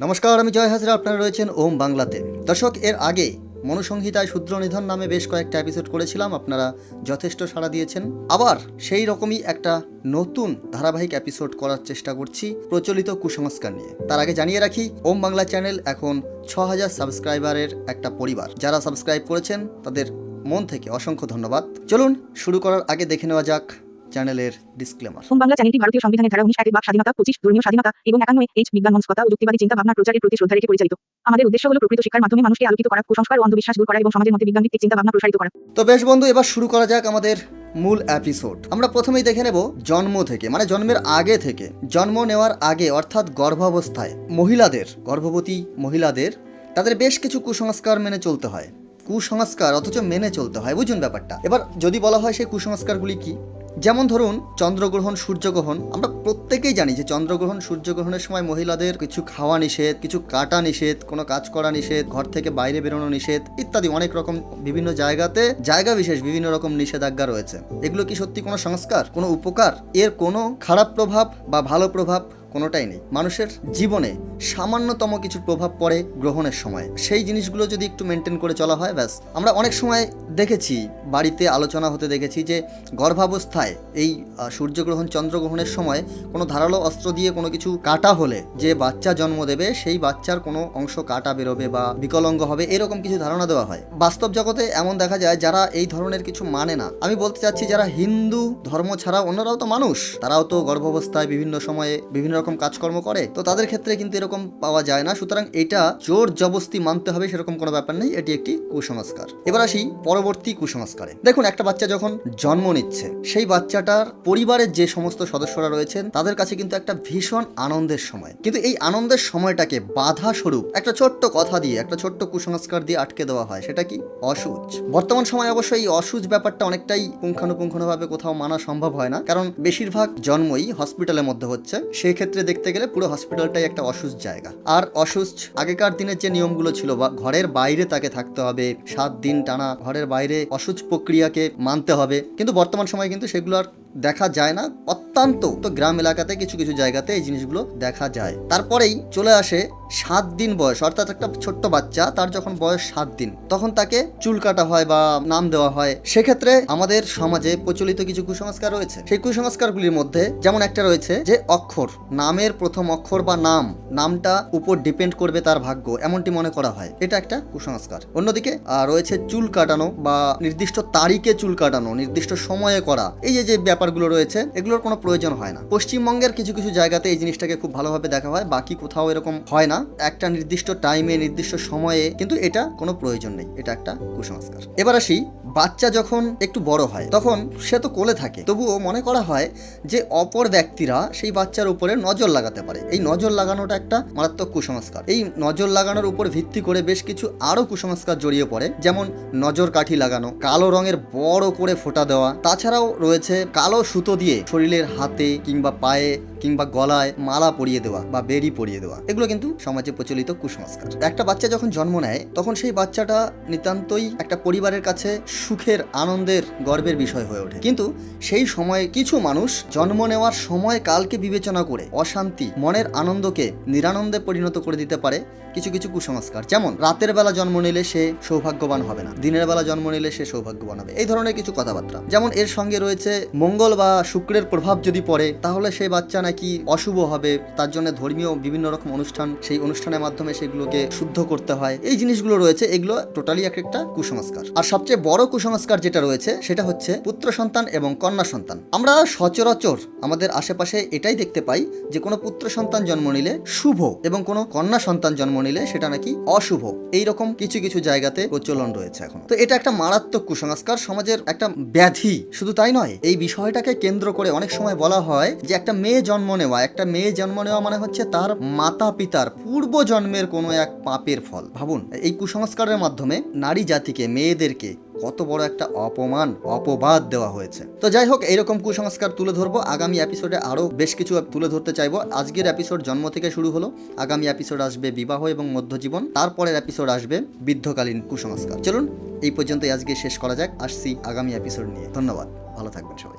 নমস্কার, আমি জয় হাজরা, আপনারা রয়েছেন ওম বাংলাতে। দর্শক, এর আগে মনুসংহিতায় শূদ্র নিধন নামে বেশ কয়েকটা এপিসোড করেছিলাম, আপনারা যথেষ্ট সাড়া দিয়েছেন। আবার সেই রকমই একটা নতুন ধারাবাহিক এপিসোড করার চেষ্টা করছি প্রচলিত কুসংস্কার নিয়ে। তার আগে জানিয়ে রাখি, ওম বাংলা চ্যানেল এখন ছ হাজার সাবস্ক্রাইবারের একটা পরিবার। যারা সাবস্ক্রাইব করেছেন, তাদের মন থেকে অসংখ্য ধন্যবাদ। চলুন, শুরু করার আগে দেখে নেওয়া যাক চ্যানেলের ডিসক্লেমার হোম বাংলা চ্যানেলটি ভারতীয় সংবিধানের ধারা উনিশ একের বাক স্বাধীনতা পঁচিশ ধর্মীয় স্বাধীনতা এবং একান্ন এইচ বিজ্ঞান মনস্কতা ও যুক্তিবাদী চিন্তা ভাবনার প্রচারের প্রতি শ্রদ্ধা রেখে পরিচালিত। আমাদের উদ্দেশ্য হল প্রকৃত শিক্ষার মাধ্যমে মানুষকে আলোকিত করা কুসংস্কার ও অন্ধবিশ্বাস দূর করা এবং সমাজের মধ্যে বিজ্ঞান ভিত্তিক চিন্তা ভাবনা প্রসারিত করা। তো বেশ বন্ধু এবার শুরু করা যাক আমাদের মূল এপিসোড আমরা প্রথমেই দেখে নেব জন্ম থেকে মানে জন্মের আগে থেকে জন্ম নেওয়ার আগে অর্থাৎ গর্ভাবস্থায় মহিলাদের গর্ভবতী মহিলাদের তাদের বেশ কিছু কুসংস্কার মেনে চলতে হয়। কুসংস্কার অথচ মেনে চলতে হয় বুঝুন ব্যাপারটা। এবার যদি বলা হয় সেই কুসংস্কারগুলি কি? যেমন ধরুন, চন্দ্রগ্রহণ, সূর্যগ্রহণ, আমরা প্রত্যেকেই জানি যে চন্দ্রগ্রহণ, সূর্যগ্রহণের সময় মহিলাদের কিছু খাওয়া নিষেধ, কিছু কাটা নিষেধ, কোনো কাজ করা নিষেধ, ঘর থেকে বাইরে বেরোনো নিষেধ ইত্যাদি অনেক রকম বিভিন্ন জায়গাতে জায়গা বিশেষ বিভিন্ন রকম নিষেধাজ্ঞা রয়েছে। এগুলো কি সত্যি কোনো সংস্কার, কোনো উপকার? এর কোনো খারাপ প্রভাব বা ভালো প্রভাব কোনোটাই নেই। মানুষের জীবনে সামান্যতম কিছু প্রভাব পড়ে গ্রহণের সময়। সেই জিনিসগুলো যদি একটু মেনটেন করে চলা হয়, ব্যাস। আমরা অনেক সময় দেখেছি, বাড়িতে আলোচনা হতে দেখেছি যে, গর্ভাবস্থায় এই সূর্যগ্রহণ, চন্দ্রগ্রহণের সময় কোনো ধারালো অস্ত্র দিয়ে কোনো কিছু কাটা হলে যে বাচ্চা জন্ম দেবে, সেই বাচ্চার কোনো অংশ কাটা বেরোবে বা বিকলঙ্গ হবে, এরকম কিছু ধারণা দেওয়া হয়। বাস্তব জগতে এমন দেখা যায় যারা এই ধরনের কিছু মানে না। আমি বলতে চাচ্ছি, যারা হিন্দু ধর্ম ছাড়া অন্যরাও তো মানুষ, তারাও তো গর্ভাবস্থায় বিভিন্ন সময়ে বিভিন্ন রকম কাজকর্ম করে, তো তাদের ক্ষেত্রে কিন্তু এরকম পাওয়া যায় না। সুতরাং এটা জোর জবস্তি মানতে হবে, সেরকম কোনো ব্যাপার নেই, এটি একটি কুসংস্কার। এবার আসি পরবর্তী কুসংস্কারে। দেখুন, একটা বাচ্চা যখন জন্ম নিচ্ছে, সেই বাচ্চাটার পরিবারের যে সমস্ত সদস্যরা রয়েছেন, তাদের কাছে কিন্তু একটা ভীষণ আনন্দের সময়। কিন্তু এই আনন্দের সময়টাকে বাধা স্বরূপ একটা ছোট্ট কথা দিয়ে, একটা ছোট্ট কুসংস্কার দিয়ে আটকে দেওয়া হয়, সেটা কি? অসুচ। বর্তমান সময় অবশ্য এই অসুচ ব্যাপারটা অনেকটাই পুঙ্খানুপুঙ্খানুভাবে কোথাও মানা সম্ভব হয় না। কারণ বেশিরভাগ জন্মই হসপিটালের মধ্যে হচ্ছে। সেই ক্ষেত্রে দেখতে গেলে পুরো হসপিটালটাই একটা অসুস্থ জায়গা। আর অসুস্থ আগেকার দিনের যে নিয়মগুলো ছিল বা ঘরের বাইরে তাকে থাকতে হবে, সাত দিন টানা ঘরের বাইরে অসুস্থ প্রক্রিয়াকে মানতে হবে। কিন্তু বর্তমান সময় কিন্তু সেগুলো আর দেখা যায় না, অত্যন্ত। তো গ্রাম এলাকাতে কিছু কিছু জায়গাতে এই জিনিসগুলো দেখা যায়। তারপরেই চলে আসে সাত দিন বয়স, অর্থাৎ একটা ছোট্ট বাচ্চা, তার যখন বয়স সাত দিন, তখন তাকে চুল কাটা হয় বা নাম দেওয়া হয়। সেক্ষেত্রে আমাদের সমাজে প্রচলিত কিছু কুসংস্কার রয়েছে। সেই কুসংস্কারগুলির মধ্যে যেমন একটা রয়েছে যে অক্ষর, নামের প্রথম অক্ষর বা নাম, নামটা উপর ডিপেন্ড করবে তার ভাগ্য, এমনটি মনে করা হয়। এটা একটা কুসংস্কার। অন্যদিকে রয়েছে চুল কাটানো বা নির্দিষ্ট তারিখে চুল কাটানো, নির্দিষ্ট সময়ে করা। এই যে যে ব্যাপারগুলো রয়েছে, এগুলোর কোনো প্রয়োজন হয় না। পশ্চিমবঙ্গের কিছু কিছু জায়গাতে এই জিনিসটাকে খুব ভালোভাবে দেখা হয়, বাকি কোথাও এরকম হয় না। একটা নির্দিষ্ট টাইমে নির্দিষ্ট সময়ে কিন্তু এটা কোনো প্রয়োজন নেই, এটা একটা কুসংস্কার। এবার আসি, বাচ্চা যখন একটু বড় হয়, তখন সে তো কোলে থাকে। তবুও মনে করা হয় যে অপর ব্যক্তিরা সেই বাচ্চার উপরে নজর লাগাতে পারে। এই নজর লাগানোটা একটা মারাত্মক কুসংস্কার। এই নজর লাগানোর উপর ভিত্তি করে বেশ কিছু আরও কুসংস্কার জড়িয়ে পড়ে, যেমন নজর কাঠি লাগানো, কালো রঙের বড় করে ফোঁটা দেওয়া। তাছাড়াও রয়েছে কালো সুতো দিয়ে শরীরের হাতে কিংবা পায়ে কিংবা গলায় মালা পরিয়ে দেওয়া বা বেরি পরিয়ে দেওয়া, এগুলো কিন্তু সমাজে প্রচলিত কুসংস্কার। একটা বাচ্চা যখন জন্ম নেয়, তখন সেই বাচ্চাটা নিতান্তই একটা পরিবারের কাছে সুখের, আনন্দের, গর্বের বিষয় হয়ে ওঠে। কিন্তু সেই সময়ে কিছু মানুষ জন্ম নেওয়ার সময় কালকে বিবেচনা করে অশান্তি, মনের আনন্দকে নিরানন্দে পরিণত করে দিতে পারে কিছু কিছু কুসংস্কার। যেমন, রাতের বেলা জন্ম নিলে সে সৌভাগ্যবান হবে না, দিনের বেলা জন্ম নিলে সে সৌভাগ্যবান হবে। এই ধরনের কিছু কথাবার্তা। যেমন, এর সঙ্গে রয়েছে মঙ্গল বা শুক্রের প্রভাব যদি পড়ে, তাহলে সেই বাচ্চা নাকি অশুভ হবে, তার জন্য ধর্মীয় বিভিন্ন রকম অনুষ্ঠান, সেই অনুষ্ঠানের মাধ্যমে সেগুলোকে শুদ্ধ করতে হয়। এই জিনিসগুলো রয়েছে, এগুলো টোটালি এক একটা কুসংস্কার। আর সবচেয়ে বড় কুসংস্কার যেটা রয়েছে, সেটা হচ্ছে পুত্র সন্তান এবং কন্যা সন্তান। আমরা সচরাচর আমাদের আশেপাশে এটাই দেখতে পাই যে, কোনো পুত্র সন্তান জন্ম নিলে শুভ এবং কোনো কন্যা সন্তান জন্ম নিলে সেটা নাকি অশুভ। এই রকম কিছু কিছু জায়গাতে প্রচলন রয়েছে এখন। তো এটা একটা মারাত্মক কুসংস্কার, সমাজের একটা ব্যাধি। শুধু তাই নয়, এই বিষয়টাকে কেন্দ্র করে অনেক সময় বলা হয় যে, একটা মেয়ে জন্ম নেওয়া, একটা মেয়ে জন্ম নেওয়া মানে হচ্ছে তার মাতা পিতার পূর্ব জন্মের কোনো এক পাপের ফল। ভাবুন, এই কুসংস্কারের মাধ্যমে নারী জাতিকে, মেয়েদেরকে কত বড় একটা অপমান, অপবাদ দেওয়া হয়েছে। তো যাই হোক, এইরকম কুসংস্কার তুলে ধরবো। আগামী এপিসোডে আরও বেশ কিছু তুলে ধরতে চাইব। আজকের এপিসোড জন্ম থেকে শুরু হলো। আগামী এপিসোড আসবে বিবাহ এবং মধ্যজীবন। তারপরের এপিসোড আসবে বৃদ্ধকালীন কুসংস্কার। চলুন, এই পর্যন্তই আজকে শেষ করা যাক। আসছি আগামী এপিসোড নিয়ে। ধন্যবাদ। ভালো থাকবেন সবাই।